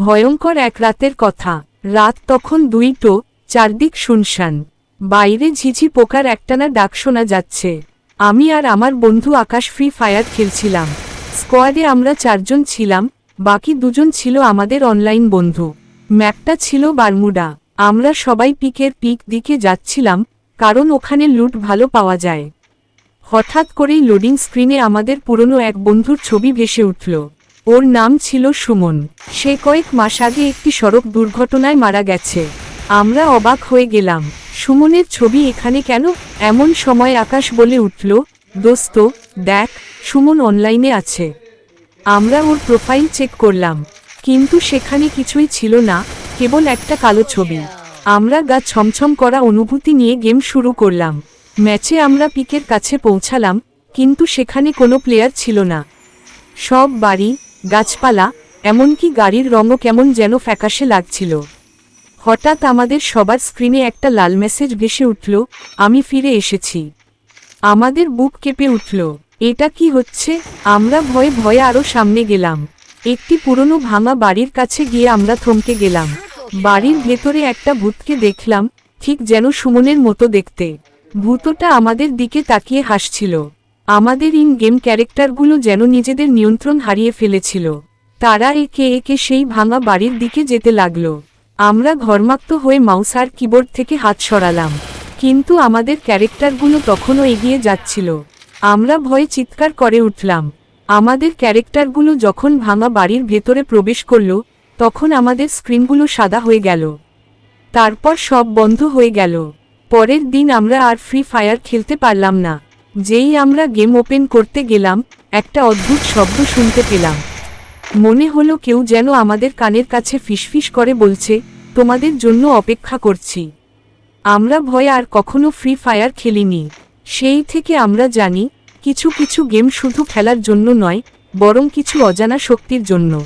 ভয়ঙ্কর এক রাতের কথা। রাত তখন দুইটো, চারদিক শুনশান। বাইরে ঝিঝি পোকার একটানা ডাক শোনা যাচ্ছে। আমি আর আমার বন্ধু আকাশ ফ্রি ফায়ার খেলছিলাম। স্কোয়াডে আমরা চারজন ছিলাম, বাকি দুজন ছিল আমাদের অনলাইন বন্ধু। ম্যাপটা ছিল বারমুডা। আমরা সবাই পিকের পিক দিকে যাচ্ছিলাম, কারণ ওখানে লুট ভালো পাওয়া যায়। হঠাৎ করেই লোডিং স্ক্রিনে আমাদের পুরনো এক বন্ধুর ছবি ভেসে উঠল। ওর নাম ছিল সুমন। সে কয়েক মাস আগে একটি সড়ক দুর্ঘটনায় মারা গেছে। আমরা অবাক হয়ে গেলাম। সুমনের ছবি এখানে কেন এমন সময় আকাশ বলে উঠল, দোস্ত, দেখ, সুমন অনলাইনে আছে। আমরা ওর প্রোফাইল চেক করলাম, কিন্তু সেখানে কিছুই ছিল না, কেবল একটা কালো ছবি। আমরা গা ছমছম করা অনুভূতি নিয়ে গেম শুরু করলাম। ম্যাচে আমরা পিকের কাছে পৌঁছালাম, কিন্তু সেখানে কোনো প্লেয়ার ছিল না। সব বাড়ি গাছপালা, এমনকি গাড়ির রঙও কেমন যেন ফ্যাকাশে লাগছিল। হঠাৎ আমাদের সবার স্ক্রিনে একটা লাল মেসেজ ভেসে উঠল, আমি ফিরে এসেছি। আমাদের বুক কেঁপে উঠল, এটা কি হচ্ছে? আমরা ভয়ে ভয়ে আরও সামনে গেলাম। একটি পুরনো ভাঙা বাড়ির কাছে গিয়ে আমরা থমকে গেলাম। বাড়ির ভেতরে একটা ভূতকে দেখলাম, ঠিক যেন সুমনের মতো দেখতে। ভূতটা আমাদের দিকে তাকিয়ে হাসছিল। আমাদের ইন গেম ক্যারেক্টারগুলো যেন নিজেদের নিয়ন্ত্রণ হারিয়ে ফেলেছিল। তারা একে একে সেই ভাঙা বাড়ির দিকে যেতে লাগল। আমরা ঘর্মাক্ত হয়ে মাউস আর কিবোর্ড থেকে হাত সরালাম। কিন্তু আমাদের ক্যারেক্টারগুলো তখনও এগিয়ে যাচ্ছিল। আমরা ভয়ে চিৎকার করে উঠলাম। আমাদের ক্যারেক্টারগুলো যখন ভাঙা বাড়ির ভেতরে প্রবেশ করল, তখন আমাদের স্ক্রিনগুলো সাদা হয়ে গেল। তারপর সব বন্ধ হয়ে গেল। পরের দিন আমরা আর ফ্রি ফায়ার খেলতে পারলাম না। যেই আমরা গেম ওপেন করতে গেলাম, একটা অদ্ভুত শব্দ শুনতে পেলাম। মনে হলো কেউ যেন আমাদের কানের কাছে ফিসফিস করে বলছে, তোমাদের জন্য অপেক্ষা করছি। আমরা ভয়ে আর কখনো ফ্রি ফায়ার খেলিনি। সেই থেকে আমরা জানি, কিছু কিছু গেম শুধু খেলার জন্য নয়, বরং কিছু অজানা শক্তির জন্য।